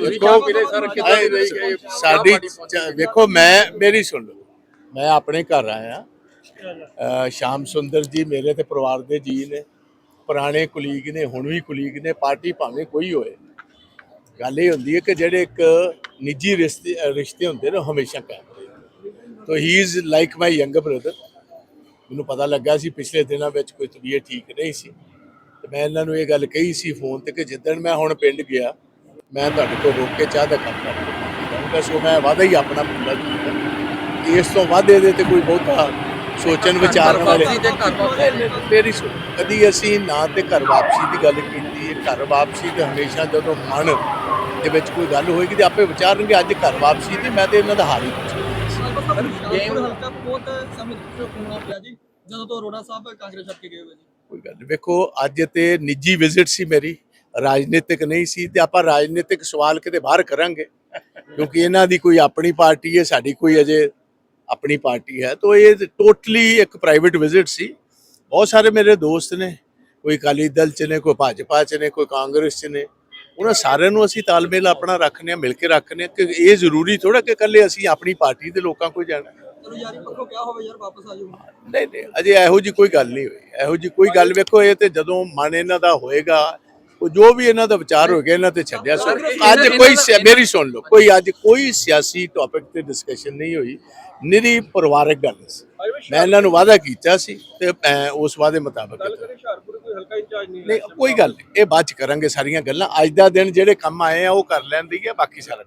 ਦੇਖੋ ਵੀਰੇ ਸਰ ਕਿਦਾਂ ਦੀ ਰਹੀ ਗਈ ਸਾਡੀ ਚ- ਵੇਖੋ ਮੈਂ ਮੇਰੀ ਸੁਣ ਲਓ। ਮੈਂ ਆਪਣੇ ਘਰ ਆਇਆ। ਅ, ਸ਼ਾਮ ਸੁੰਦਰ ਜੀ ਮੇਰੇ ਤੇ ਪਰਿਵਾਰ ਦੇ ਜੀ ਨੇ ਪੁਰਾਣੇ ਕੁਲੀਗ ਨੇ ਹੁਣ ਵੀ ਕੁਲੀਗ ਨੇ ਪਾਰਟੀ ਭਾਵੇਂ ਕੋਈ ਹੋਏ। ਗੱਲ ਇਹ ਹੁੰਦੀ ਹੈ ਕਿ ਜਿਹੜੇ ਇੱਕ ਨਿੱਜੀ ਰਿਸ਼ਤੇ ਰਿਸ਼ਤੇ ਹੁੰਦੇ ਨੇ ਉਹ ਹਮੇਸ਼ਾ ਕਾਇਮ ਰਹਿੰਦੇ ਤੋ ਹੀ is like my younger brother ਮੈਨੂੰ ਪਤਾ ਲੱਗਾ ਸੀ ਪਿਛਲੇ ਦਿਨਾਂ ਵਿੱਚ ਕੋਈ ਤਬੀਅਤ ਠੀਕ ਨਹੀਂ ਸੀ। ਤੇ ਮੈਂ ਇਹਨਾਂ ਨੂੰ ਇਹ ਗੱਲ ਕਹੀ ਸੀ ਫੋਨ ਤੇ ਕਿ ਜਿੱਦਣ ਮੈਂ ਹੁਣ ਪਿੰਡ ਗਿਆ ਮੈਂ ਤੁਹਾਡੇ ਕੋਲ ਰੋਕ ਕੇ ਚਾਹ ਦਾ ਕੰਮ ਕਰਾਂਗਾ ਸੋ ਮੈਂ ਵਾਦਾ ਹੀ ਆਪਣਾ ਪੂਰਾ ਕੀਤਾ ਇਸ ਤੋਂ ਵੱਧ ਇਹਦੇ ਤੇ ਕੋਈ ਬਹੁਤਾ ਸੋਚਣ ਵਿਚਾਰਨ ਵਾਲੇ ਤੇ ਮੇਰੀ ਕਦੀ ਅਸੀਂ ਨਾ ਤੇ ਘਰ ਵਾਪਸੀ ਦੀ ਗੱਲ ਕੀਤੀ ਹੈ ਘਰ ਵਾਪਸੀ ਤੇ ਹਮੇਸ਼ਾ ਜਦੋਂ ਮਨ ਦੇ ਵਿੱਚ ਕੋਈ ਗੱਲ ਹੋਏਗੀ ਤੇ ਆਪੇ ਵਿਚਾਰਨਗੇ ਅੱਜ ਘਰ ਵਾਪਸੀ ਦੀ ਮੈਂ ਤੇ ਇਹਨਾਂ ਦਾ ਹਾਲ ਹੀ ਗੇਮ ਹਲਕਾ ਬਹੁਤ ਸਮਝ ਹੋਣਾ ਪਿਆ ਜੀ। ਜਦੋਂ ਤੋਂ ਅਰੋੜਾ ਸਾਹਿਬ ਕਾਂਗਰਸ ਛੱਡ ਕੇ ਗਏ ਹੋਏ ਜੀ। ਕੋਈ ਗੱਲ ਨਹੀਂ। ਵੇਖੋ ਅੱਜ ਤੇ ਨਿੱਜੀ ਵਿਜ਼ਿਟ ਸੀ ਮੇਰੀ ਰਾਜਨੀਤਿਕ ਨਹੀਂ ਸੀ ਤੇ ਆਪਾਂ ਰਾਜਨੀਤਿਕ ਸਵਾਲ ਕਿਤੇ ਬਾਹਰ ਕਰਾਂਗੇ। ਕਿਉਂਕਿ ਇਹਨਾਂ ਦੀ ਕੋਈ ਆਪਣੀ ਪਾਰਟੀ ਹੈ ਸਾਡੀ ਕੋਈ ਅਜੇ ਆਪਣੀ ਪਾਰਟੀ ਹੈ। ਤਾਂ ਇਹ ਟੋਟਲੀ ਇੱਕ ਪ੍ਰਾਈਵੇਟ ਵਿਜ਼ਿਟ ਸੀ। ਬਹੁਤ ਸਾਰੇ ਮੇਰੇ ਦੋਸਤ ਨੇ ਕੋਈ ਅਕਾਲੀ ਦਲ ਚ ਨੇ ਕੋਈ ਭਾਜਪਾ ਚ ਨੇ ਕੋਈ ਕਾਂਗਰਸ ਚ ਨੇ। ਉਹਨਾਂ ਸਾਰਿਆਂ ਨੂੰ ਅਸੀਂ ਤਾਲਮੇਲ ਆਪਣਾ ਰੱਖਨੇ ਆ ਮਿਲ ਕੇ ਰੱਖਨੇ ਕਿ ਇਹ ਜ਼ਰੂਰੀ ਥੋੜਾ ਕਿ ਇਕੱਲੇ ਅਸੀਂ ਆਪਣੀ ਪਾਰਟੀ ਦੇ ਲੋਕਾਂ ਕੋਲ ਜਾਣਾ। ਚਲੋ ਯਾਰੀ ਪੱਖੋਂ ਕਿਹਾ ਹੋਵੇ ਯਾਰ ਵਾਪਸ ਆ ਜਾਓ। ਨਹੀਂ ਨਹੀਂ ਅਜੇ ਇਹੋ ਜੀ ਕੋਈ ਗੱਲ ਨਹੀਂ ਹੋਈ। ਇਹੋ ਜੀ ਕੋਈ ਗੱਲ ਵੇਖੋ ਇਹ ਤੇ ਜਦੋਂ ਮਨ ਇਹਨਾਂ ਦਾ ਹੋਏਗਾ ਉਹ ਜੋ ਵੀ ਇਹਨਾਂ ਦਾ ਵਿਚਾਰ ਹੋ ਗਿਆ ਇਹਨਾਂ ਤੇ ਛੱਡਿਆ ਸੋ ਅੱਜ ਕੋਈ ਮੇਰੀ ਸੁਣ ਲਓ ਕੋਈ ਅੱਜ ਕੋਈ ਸਿਆਸੀ ਟੌਪਿਕ ਤੇ ਡਿਸਕਸ਼ਨ ਨਹੀਂ ਹੋਈ ਨਿਰੀ ਪਰਿਵਾਰਕ ਗੱਲ ਸੀ। ਮੈਂ ਇਹਨਾਂ ਨੂੰ ਵਾਅਦਾ ਕੀਤਾ ਸੀ ਤੇ ਮੈਂ ਉਸ ਵਾਅਦੇ ਮੁਤਾਬਕ ਨਹੀਂ ਕੋਈ ਗੱਲ ਨਹੀਂ ਇਹ ਬਾਅਦ ਚ ਕਰਾਂਗੇ ਸਾਰੀਆਂ ਗੱਲਾਂ। ਅੱਜ ਦਾ ਦਿਨ ਜਿਹੜੇ ਕੰਮ ਆਏ ਆ ਉਹ ਕਰ ਲੈਂਦੀ ਹੈ ਬਾਕੀ ਸਾਰਾ